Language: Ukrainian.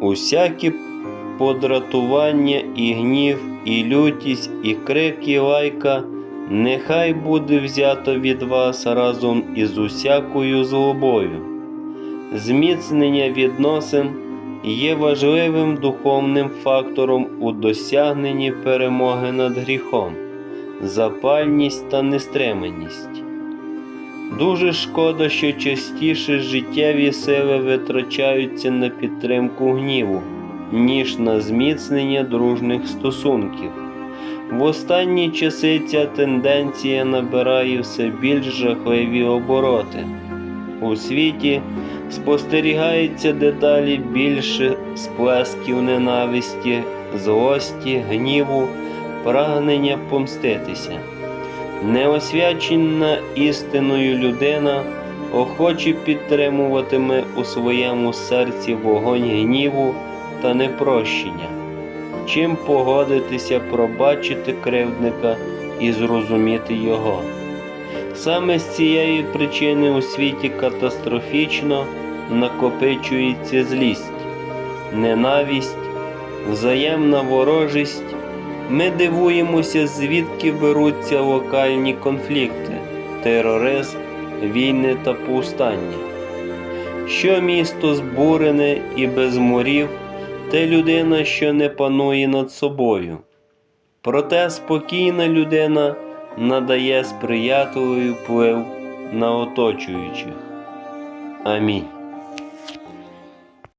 Усякі подратування і гнів, і лютість, і крик, і лайка, нехай буде взято від вас разом із усякою злобою. Зміцнення відносин є важливим духовним фактором у досягненні перемоги над гріхом, запальність та нестриманість. Дуже шкода, що частіше життєві сили витрачаються на підтримку гніву, ніж на зміцнення дружних стосунків. В останні часи ця тенденція набирає все більш жахливі обороти. У світі спостерігається дедалі більше сплесків ненависті, злості, гніву, прагнення помститися. Неосвячена істиною людина охоче підтримуватиме у своєму серці вогонь гніву та непрощення, чим погодитися пробачити кривдника і зрозуміти його. Саме з цієї причини у світі катастрофічно накопичується злість, ненависть, взаємна ворожість. Ми дивуємося, звідки беруться локальні конфлікти, тероризм, війни та повстання. Що місто збурене і без морів, те людина, що не панує над собою. Проте спокійна людина надає сприятливий вплив на оточуючих. Амінь.